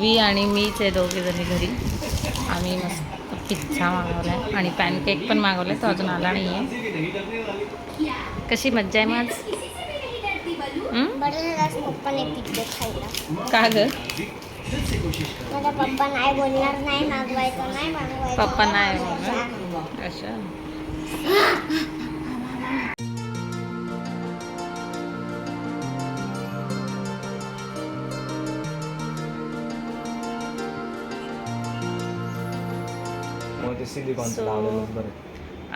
उर्वी आणि मीच आहे दोघे जणी घरी. आम्ही मस्त पिझ्झा मागवला आहे आणि पॅनकेक पण मागवला आहे तो अजून आला नाही आहे कशी मज्जा आहे मग खायला. का ग? माझा पप्पा नाही बोलणार नाही मागवायचं नाही मागवायचं. पप्पा नाही बोलणार. अच्छा. सिलिकॉनचं बरं.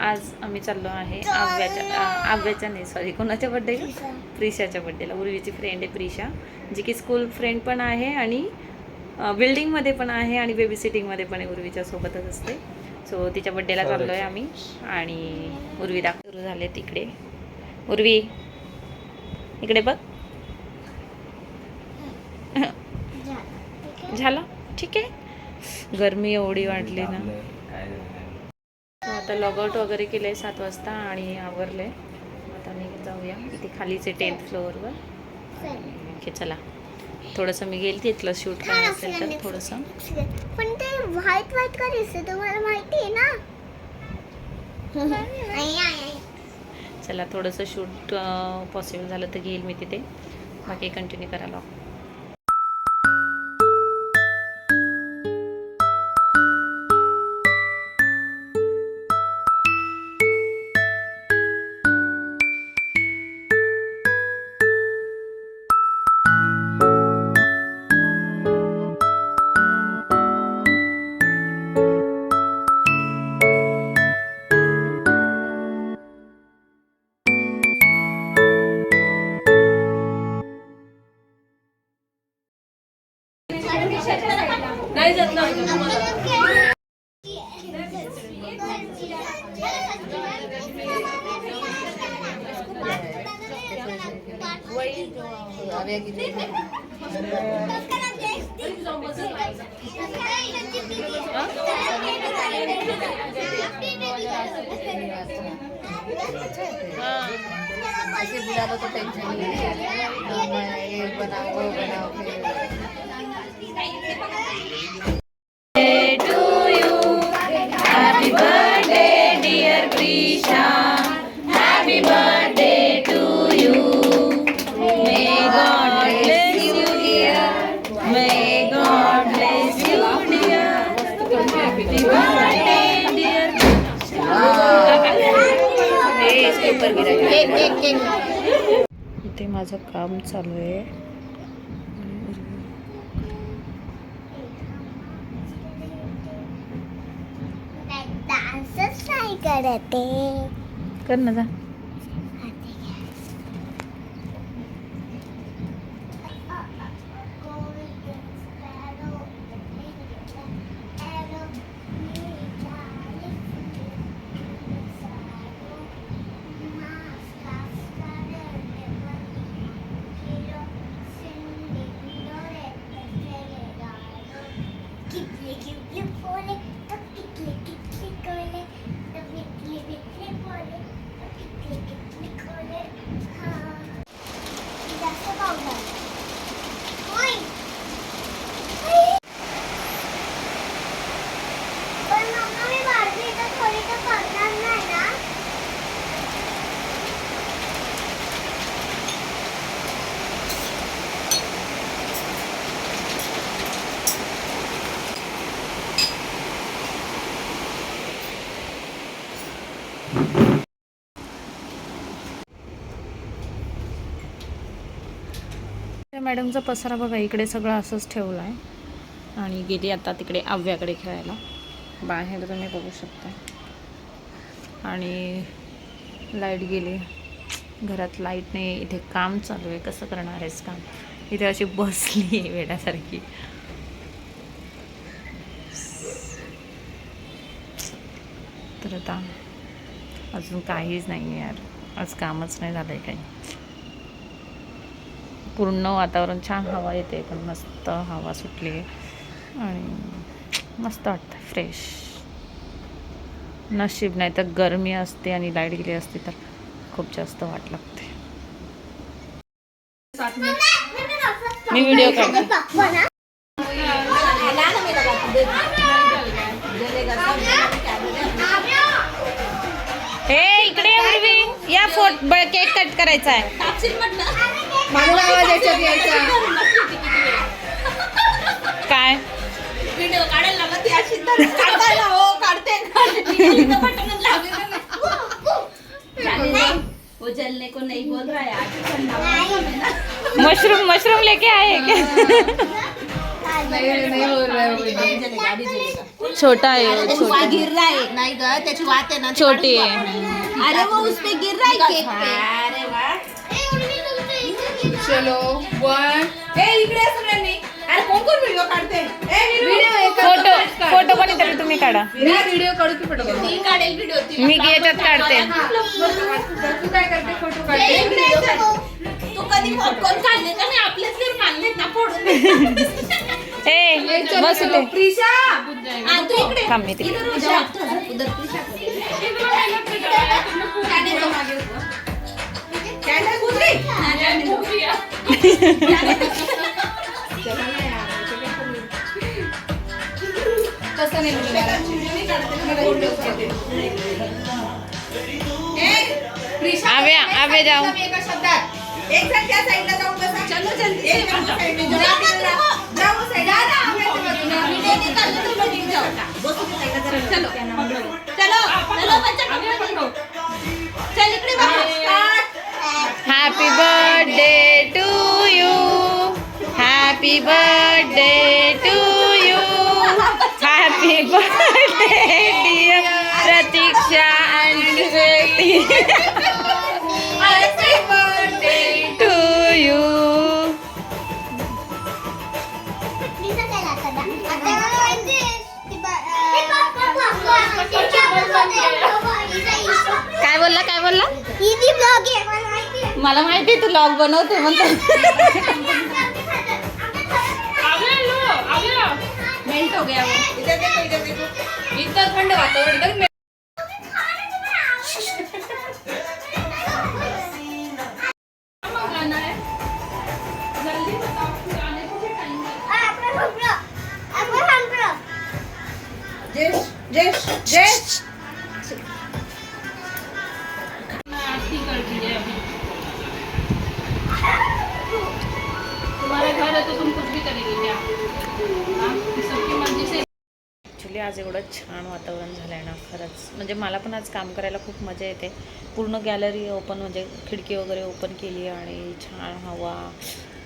आज आम्ही चाललो आहे आव्याच्या आव्याच्या नाही सॉरी कोणाच्या बड्डे प्रिशाच्या बड्डेला उर्वीची फ्रेंड आहे प्रिशा जी की स्कूल फ्रेंड पण आहे आणि बिल्डिंगमध्ये पण आहे आणि बेबी सिटिंगमध्ये पण आहे उर्वीच्या सोबतच असते. सो तिच्या बड्डेला चाललो आहे आम्ही आणि उर्वी दाख सुरू झाले तिकडे. उर्वी इकडे बघ. झालं. ठीक आहे. गरमी एवढी वाढली ना. आता लॉगआउट वगैरे केलं आहे सात वाजता आणि आवरले आता मी जाऊया इथे खालीच आहे टेन्थ फ्लोअरवर ओके चला. थोडंसं मी गेली तिथलं शूट काय असेल तर थोडंसं. पण ते व्हाईट व्हाईट का दिसते तुम्हाला माहिती आहे ना. चला थोडंसं शूट पॉसिबल झालं तर घेईल मी तिथे. बाकी कंटिन्यू करायला ऐसे बुला तो टेंशन नहीं है मैं बनाओ बनाओ इथे माझं काम चालू आहे डान्सच नाही करत आहे. कर ना जा ◆これ。मॅडमचा पसारा बघा इकडे सगळं असंच ठेवलं आहे आणि गेली आता तिकडे आव्याकडे खेळायला. बाहेर तुम्ही बघू शकता. आणि लाइट गेली. घरात लाइट नाही इथे काम चालू आहे. कसं करणार आहेस काम? इथे अशी बसली आहे वेड्यासारखी. तर आता अजून काहीच नाही आहे यार. आज कामच नाही झालं आहे काही. पूर्ण वातावरण छान हवा येते पण मस्त हवा सुटली. आहे आणि मस्त वाटतं फ्रेश नशीब नाही तर गरमी असते आणि लाइट गेली असते तर खूप जास्त वाट लागते. मी व्हिडिओ काढते. हे इकडे या फोट केक कट करायचा आहे. मला आवाज याच्यात यायचा. काय? व्हिडिओ काढायला लागत ती अशी तर हो काढते. जलने को नहीं बोल रहा है मशरूम मशरूम लेके आए क्या? नहीं नहीं बोल रहा है छोटा आहे त्याची छोटा. वात गिर रहा है नाही ग त्याची वात आहे ना छोटी आहे. अरे वो उस पे गिर रहा है केक पे. चलो वन ए इकडे सगळ्यांनी. अरे कोण कोण व्हिडिओ काढते? व्हिडिओ फोटो फोटो पण तरी तुम्ही काढा. व्हिडिओ काढू की फोटो ती काढेल व्हिडिओ ती. मी याच्यात काढते. तू काय करते? फोटो काढते. तू कधी पॉपकॉर्न खाल्ले का नाही? आपलेच घर खाल्लेत ना फोडून. ए बस इथे प्रिशा! आ, तू इकडे. थांब मी तिकडे. इधर जा. उधर प्रिशा को दे. जाने दो. जाने दो. हाँ, जाने दो. जाने दो. चला ना यार, तसं नाही बोलणार. मला व्हिडिओ काढते. ए, प्रिशा, आव्या, एक आव्या जाऊ. शब्द, एका शब्दात. एक जण त्या साईडला जाऊन बसा. चलो जल्दी. एक जण त्या साईडला जाऊ. जाऊ साईड. जा ना, आव्याच्या बाजूला. व्हिडिओ नाही काढला तर मग निघ जाऊ. बसू दे ताईला जरा. चलो चलो चलो बच्चा चल इकडे बघा start happy birthday to you happy birthday to you happy birthday dear Pratiksha and मला माहिती आहे तू लॉग बनवते म्हणतो मेल्ट हो गया वो. इधर वातावरण तुम्हारा तो तुम कुछ भी करेंगे क्या सबकी मर्जी से ॲक्च्युली आज एवढं छान वातावरण झालं आहे ना खरंच. म्हणजे मला पण आज काम करायला खूप मजा येते. पूर्ण गॅलरी ओपन म्हणजे खिडकी वगैरे ओपन केली आणि छान हवा.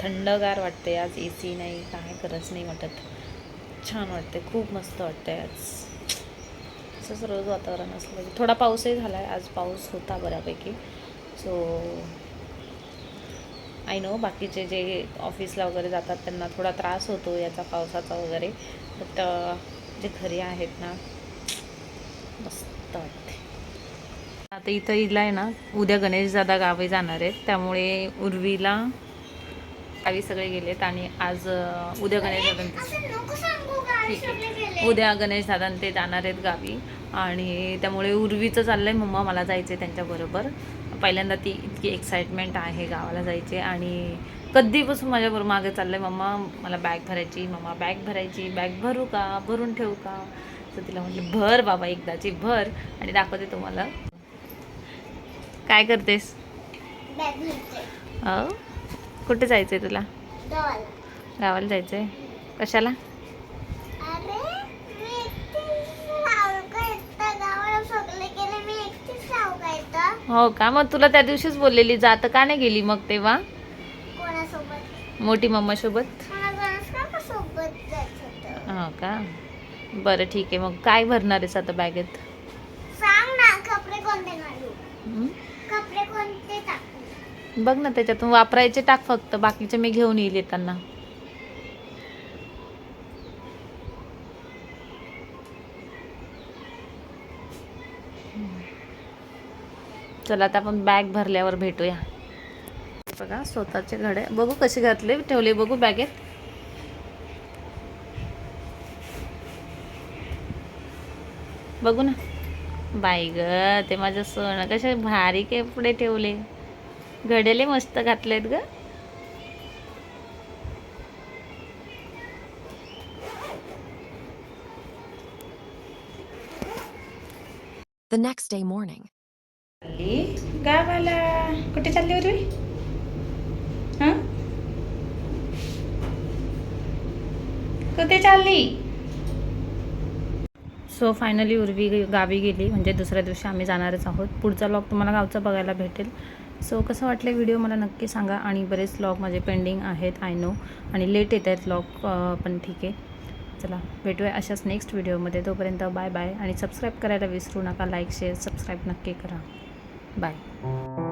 थंडगार वाटते आज ए सी नाही काय गरज नाही वाटत. छान वाटते खूप मस्त वाटते आज. असंच रोज वातावरण असलं की थोडा पाऊसही झाला आहे आज पाऊस होता बऱ्यापैकी. सो आय नो बाकीचे जे ऑफिसला वगैरे जातात त्यांना थोडा त्रास होतो याचा पावसाचा वगैरे. बट जे घरी आहेत ना मस्त वाटते आता इथं इला आहे ना उद्या गणेश दादा गावी जाणार आहेत. त्यामुळे उर्वीला गावी सगळे गेलेत आणि आज उद्या गणेश दादा आहे. उद्या गणेश दादा ते जाणार आहेत गावी. आणि त्यामुळे उर्वीचं चाललंय मम्मा मला जायचं आहे त्यांच्याबरोबर पहिल्यांदा ती इतकी एक्साइटमेंट आहे गावाला जायचे आणि कधीपासून माझ्याबरोबर मागे चाललंय मम्मा मला बॅग भरायची मम्मा बॅग भरायची बॅग भरू का? भरून ठेवू का? तर तिला म्हटलं भर बाबा एकदाची भर आणि दाखवते तुम्हाला. काय करतेस? कुठे जायचं आहे तुला? गावाला. गावाला जायचं आहे कशाला? हो का? मग तुला त्या दिवशीच बोललेली जात का नाही गेली मग तेव्हा? मोठी काका सोबत हो का? बरं ठीक आहे. मग काय भरणार आहेस आता बॅगेत? सांग ना कपडे कोणते? कपडे कोणते बघ ना त्याच्यातून. वापरायचे टाक फक्त. बाकीचे मी घेऊन येईल येताना. चला आता आपण बॅग भरल्यावर भेटूया. बघा स्वतःचे घडे. बघू कसे घातले ठेवले बघू बॅगेत बघू ना. बाई ग ते माझं सोनं कसे भारी कपडे ठेवले. घडेले मस्त घातलेत ग. The next day morning. चालली. गावाला कुठे चालली उर्वी हां? कुठे चालली? सो फायनली उर्वी गावी गेली. म्हणजे दुसऱ्या दिवशी आम्ही जाणारच आहोत. पुढचा लॉग तुम्हाला गावचा बघायला भेटेल. सो कसं वाटलं व्हिडिओ मला नक्की सांगा. आणि बरेच लॉग माझे पेंडिंग आहेत आय नो आणि लेट येत आहेत लॉग पण ठीक आहे. चला भेटूया अशाच नेक्स्ट व्हिडिओमध्ये तोपर्यंत बाय बाय आणि सबस्क्राईब करायला विसरू नका. लाईक शेअर सबस्क्राईब नक्की करा. बाय